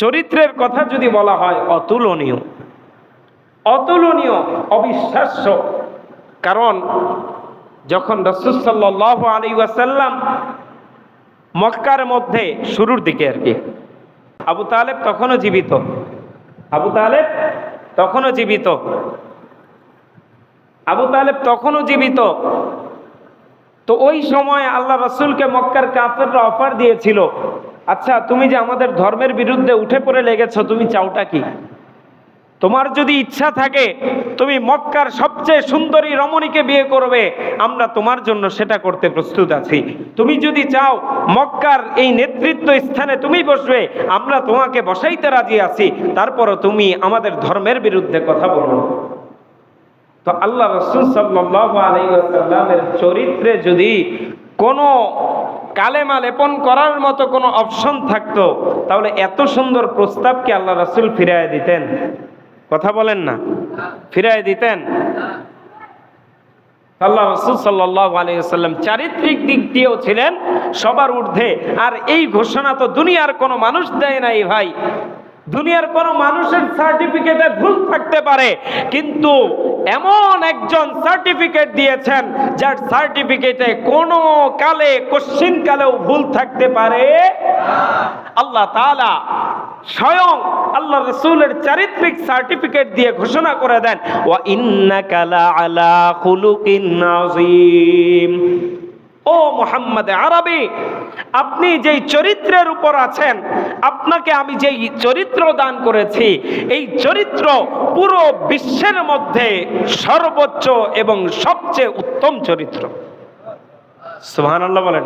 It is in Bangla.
চরিত্রের কথা যদি বলা হয় অতুলনীয়। অতুলনীয়, অবিশ্বাস্য। কারণ যখন রসুল সাল্লাহ আলী ওয়াসাল্লাম মক্কার মধ্যে শুরুর দিকে আর কি, আবু তালেব তখনও জীবিত। আবু তালেব তখনও জীবিত। আবু তালেব তখনও জীবিত। তো ওই সময় আল্লাহ রসুলকে মক্কার কাফেররা অফার দিয়েছিল আচ্ছা তুমি যে আমাদের ধর্মের বিরুদ্ধে উঠে পড়ে লেগেছ, তুমি চাওটা কি? তোমার যদি ইচ্ছা থাকে, তুমি মক্কার সবচেয়ে সুন্দরী রমণীকে বিয়ে করবে, আমরা তোমার জন্য সেটা করতে প্রস্তুত আছি। তুমি যদি চাও মক্কার এই নেতৃত্ব স্থানে তুমি বসবে, আমরা তোমাকে বসাইতে রাজি আছি, তারপরও তুমি আমাদের ধর্মের বিরুদ্ধে কথা বলো। তো আল্লাহ রসুল আলাইসাল্লামের চরিত্রে যদি কোনো কালেমা লেপন করার মতো কোনো অপশন থাকতো, তাহলে এত সুন্দর প্রস্তাবকে আল্লাহ রসুল ফিরাই দিতেন। কথা বলেন না। ফিরাই দিতেন। আল্লাহ রসুল সাল্লাহ আলাইসাল্লাম চারিত্রিক দিক দিয়েও ছিলেন সবার ঊর্ধ্বে। আর এই ঘোষণা তো দুনিয়ার কোনো মানুষ দেয় নাই ভাই। দুনিয়ার কোনো মানুষের সার্টিফিকেটে ভুল থাকতে পারে, কিন্তু এমন একজন সার্টিফিকেট দিয়েছেন, যার সার্টিফিকেটে কোনো কালে, কোশ্চিন কালেও ভুল থাকতে পারে। আল্লাহ তালা স্বয়ং আল্লাহ রসুলের চারিত্রিক সার্টিফিকেট দিয়ে ঘোষণা করে দেন, ওয়া কালা আলা খুলুকিন আযীম। ও মোহাম্মদ আরবি, আপনি যেই চরিত্রের উপর আছেন, আপনাকে আমি যেই চরিত্র দান করেছি, এই চরিত্র পুরো বিশ্বের মধ্যে সর্বোচ্চ এবং সবচেয়ে উত্তম চরিত্র। সুহান আল্লাহ বলেন।